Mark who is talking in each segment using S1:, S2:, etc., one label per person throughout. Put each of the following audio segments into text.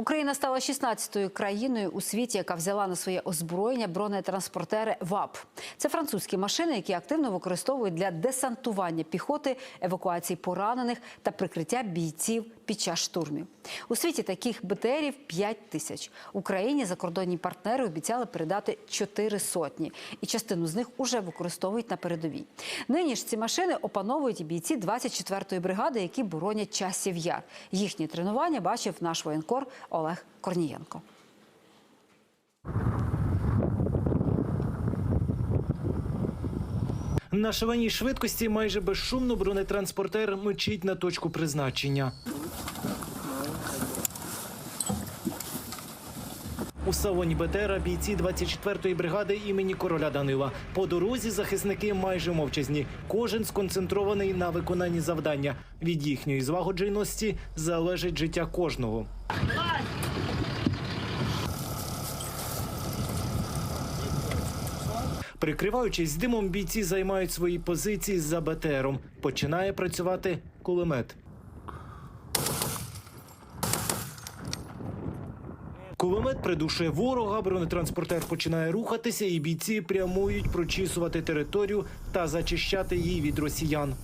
S1: Україна стала 16-ю країною у світі, яка взяла на своє озброєння бронетранспортери ВАП. Це французькі машини, які активно використовують для десантування піхоти, евакуації поранених та прикриття бійців під час штурмів. У світі таких БТРів 5 тисяч. Україні закордонні партнери обіцяли передати 4 сотні, і частину з них уже використовують на передовій. Нині ж ці машини опановують бійці 24-ї бригади, які боронять часів яр. Їхні тренування бачив наш воєнкор Олег Корнієнко.
S2: На шаленій швидкості майже безшумно бронетранспортер мчить на точку призначення. У салоні БТРа бійці 24-ї бригади імені короля Данила. По дорозі захисники майже мовчазні. Кожен сконцентрований на виконанні завдання. Від їхньої злагодженості залежить життя кожного. Прикриваючись димом, бійці займають свої позиції за БТРом. Починає працювати кулемет. Кулемет придушує ворога, бронетранспортер починає рухатися, і бійці прямують прочісувати територію та зачищати її від росіян.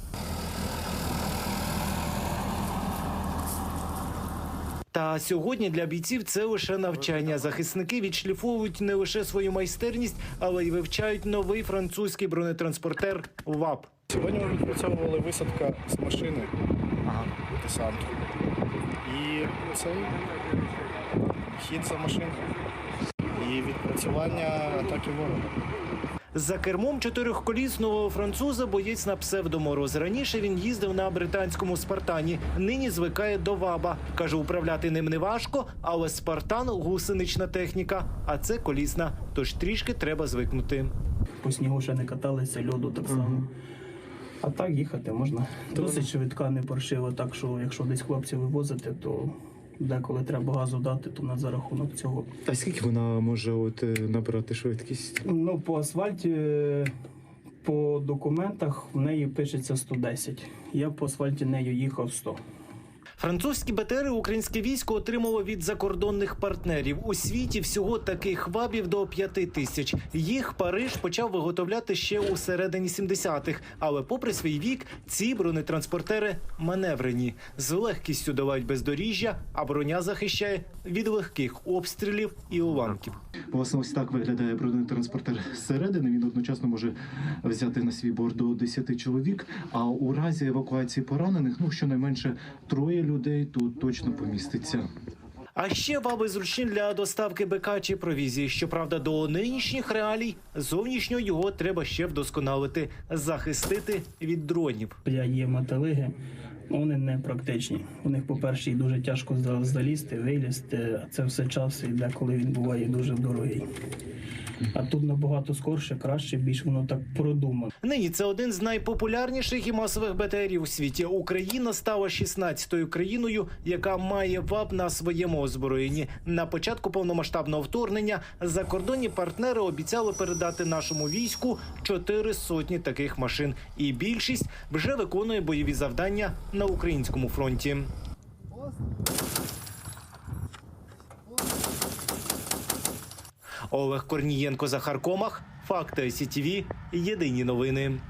S2: Та сьогодні для бійців це лише навчання. Захисники відшліфовують не лише свою майстерність, але й вивчають новий французький бронетранспортер ВАП.
S3: Сьогодні ми відпрацьовували висадка з машини десанту. І цей хід за машиною. І відпрацювання атаки ворога.
S2: За кермом чотирьохколісного француза боєць на псевдомороз. Раніше він їздив на британському спартані. Нині звикає до ваба. каже, управляти ним не важко, але спартан гусенична техніка, а це колісна. Тож трішки треба звикнути.
S4: По снігу ще не каталися, льоду так само. А так їхати можна. Досить швидка, не паршива, так що якщо десь хлопців вивозити, то деколи треба газу дати, то на за рахунок цього.
S5: А скільки вона може от е, набрати швидкість?
S4: Ну, по асфальті, по документах в неї пишеться 110. Я по асфальті нею їхав 100.
S2: Французькі БТРи українське військо отримало від закордонних партнерів. У світі всього таких вабів до п'яти тисяч. Їх Париж почав виготовляти ще у середині 70-х. Але, попри свій вік, ці бронетранспортери маневрені з легкістю долають бездоріжжя, а броня захищає від легких обстрілів і уламків.
S5: Власне, ось так виглядає бронетранспортер зсередини. Він одночасно може взяти на свій борт до 10 чоловік. А у разі евакуації поранених, ну щонайменше троє людей тут точно поміститься.
S2: А ще ваби зручні для доставки БК чи провізії. Щоправда, до нинішніх реалій зовнішньо його треба ще вдосконалити, захистити від дронів.
S4: Я є металиги, ну, вони не практичні. У них, по-перше, дуже тяжко за- залізти, вилізти, це все час іде, коли він буває дуже дорогий. А тут набагато скорше, краще, більш воно так продумано.
S2: Нині це один з найпопулярніших і масових БТРів у світі. Україна стала 16-ю країною, яка має ВАП на своєму озброєнні. На початку повномасштабного вторгнення закордонні партнери обіцяли передати нашому війську чотири сотні таких машин, і більшість вже виконує бойові завдання на українському фронті. Олег Корнієнко Захар Комах, Факти СІТВ, Єдині новини.